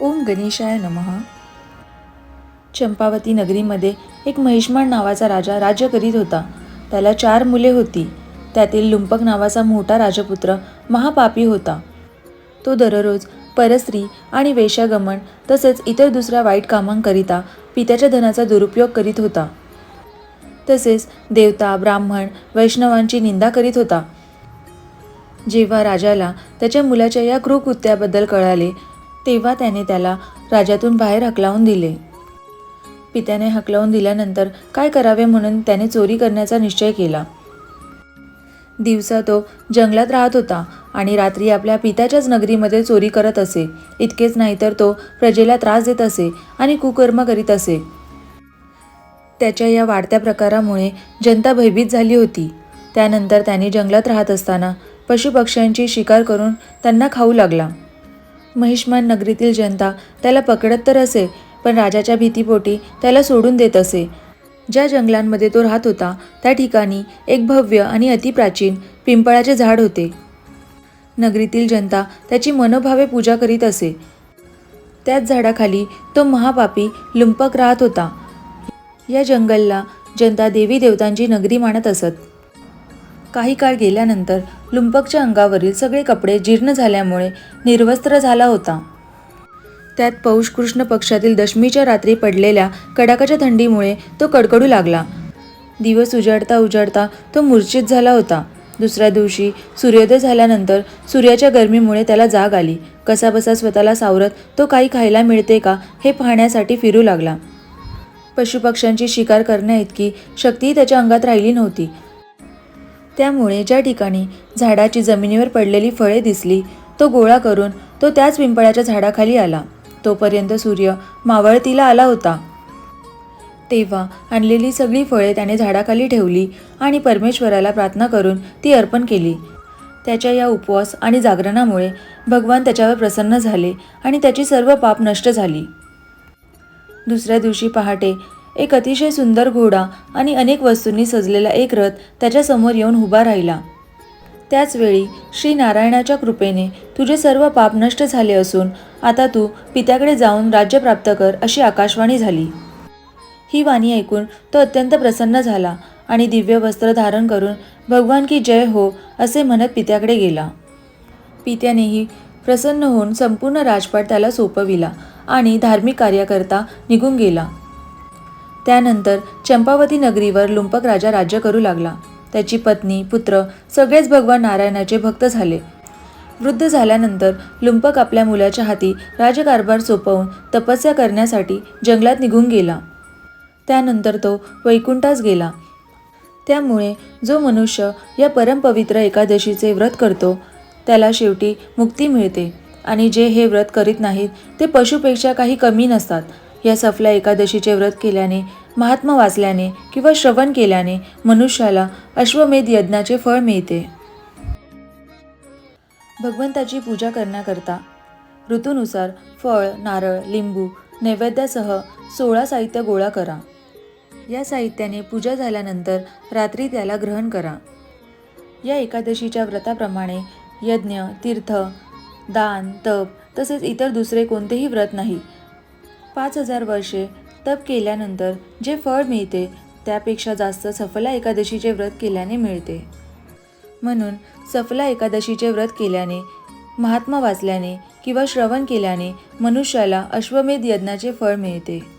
ओम गणेशाय नमः. चंपावती नगरीमध्ये एक महिष्मान नावाचा राजा राज्य करीत होता. त्याला चार मुले होती. त्यातील लुंपक नावाचा मोठा राजपुत्र महापापी होता. तो दररोज परस्त्री आणि वेशागमन तसेच इतर दुसऱ्या वाईट कामांकरिता पित्याच्या धनाचा दुरुपयोग करीत होता. तसेच देवता ब्राह्मण वैष्णवांची निंदा करीत होता. जेव्हा राजाला त्याच्या मुलाच्या या कृकृत्याबद्दल कळाले तेव्हा त्याने त्याला राजातून बाहेर हकलावून दिले. पित्याने हकलावून दिल्यानंतर काय करावे म्हणून त्याने चोरी करण्याचा निश्चय केला. दिवसा तो जंगलात राहत होता आणि रात्री आपल्या पित्याच्याच नगरीमध्ये चोरी करत असे. इतकेच नाही तर तो प्रजेला त्रास देत असे आणि कुकर्म करीत असे. त्याच्या या वाढत्या प्रकारामुळे जनता भयभीत झाली होती. त्यानंतर त्याने जंगलात राहत असताना पशुपक्ष्यांची शिकार करून त्यांना खाऊ लागला. महिष्मान नगरीतील जनता त्याला पकडत तर असे पण राजाच्या भीतीपोटी त्याला सोडून देत असे. ज्या जंगलांमध्ये तो राहत होता त्या ठिकाणी एक भव्य आणि अतिप्राचीन पिंपळाचे झाड होते. नगरीतील जनता त्याची मनोभावे पूजा करीत असे. त्याच झाडाखाली तो महापापी लुंपक राहत होता. या जंगलला जनता देवी देवतांची नगरी मानत असत. काही काळ गेल्यानंतर लुंपकच्या अंगावरील सगळे कपडे जीर्ण झाल्यामुळे निर्वस्त्र झाला होता. त्यात पौष कृष्ण पक्षातील दशमीच्या रात्री पडलेल्या कडाकाच्या थंडीमुळे तो कडकडू लागला. दिवस उजाडता उजाडता तो मूर्छित झाला होता. दुसऱ्या दिवशी सूर्योदय झाल्यानंतर सूर्याच्या गरमीमुळे त्याला जाग आली. कसाबसा स्वतःला सावरत तो काही खायला मिळते का हे पाहण्यासाठी फिरू लागला. पशुपक्ष्यांची शिकार करण्याइतकी शक्तीही त्याच्या अंगात राहिली नव्हती. त्यामुळे ज्या ठिकाणी झाडाची जमिनीवर पडलेली फळे दिसली तो गोळा करून तो त्याच पिंपळाच्या झाडाखाली आला. तोपर्यंत सूर्य मावळतीला आला होता. तेव्हा आणलेली सगळी फळे त्याने झाडाखाली ठेवली आणि परमेश्वराला प्रार्थना करून ती अर्पण केली. त्याच्या या उपवास आणि जागरणामुळे भगवान त्याच्यावर प्रसन्न झाले आणि त्याची सर्व पाप नष्ट झाली. दुसऱ्या दिवशी पहाटे एक अतिशय सुंदर घोडा आणि अनेक वस्तूंनी सजलेला एक रथ त्याच्यासमोर येऊन उभा राहिला. त्याचवेळी श्री नारायणाच्या कृपेने तुझे सर्व पाप नष्ट झाले असून आता तू पित्याकडे जाऊन राज्य प्राप्त कर अशी आकाशवाणी झाली. ही वाणी ऐकून तो अत्यंत प्रसन्न झाला आणि दिव्य वस्त्र धारण करून भगवान की जय हो असे म्हणत पित्याकडे गेला. पित्यानेही प्रसन्न होऊन संपूर्ण राजपाट त्याला सोपविला आणि धार्मिक कार्याकरता निघून गेला. त्यानंतर चंपावती नगरीवर लुंपक राजा राज्य करू लागला. त्याची पत्नी पुत्र सगळेच भगवान नारायणाचे भक्त झाले. वृद्ध झाल्यानंतर लुंपक आपल्या मुलाच्या हाती राजकारभार सोपवून तपस्या करण्यासाठी जंगलात निघून गेला. त्यानंतर तो वैकुंठास गेला. त्यामुळे जो मनुष्य या परमपवित्र एकादशीचे व्रत करतो त्याला शेवटी मुक्ती मिळते आणि जे हे व्रत करीत नाहीत ते पशुपेक्षा काही कमी नसतात. या सफल्या एकादशीचे व्रत केल्याने महात्मा वाचल्याने किंवा श्रवण केल्याने मनुष्याला अश्वमेध यज्ञाचे फळ मिळते. भगवंताची पूजा करण्याकरता ऋतूनुसार फळ नारळ लिंबू नैवेद्यासह सोळा साहित्य गोळा करा. या साहित्याने पूजा झाल्यानंतर रात्री त्याला ग्रहण करा. या एकादशीच्या व्रताप्रमाणे यज्ञ तीर्थ दान तप तसेच इतर दुसरे कोणतेही व्रत नाही. पाच हजार वर्षे तप केल्यानंतर जे फळ मिळते त्यापेक्षा जास्त सफला एकादशीचे व्रत केल्याने मिळते. म्हणून सफला एकादशीचे व्रत केल्याने महात्मा वाचल्याने किंवा श्रवण केल्याने मनुष्याला अश्वमेध यज्ञाचे फळ मिळते.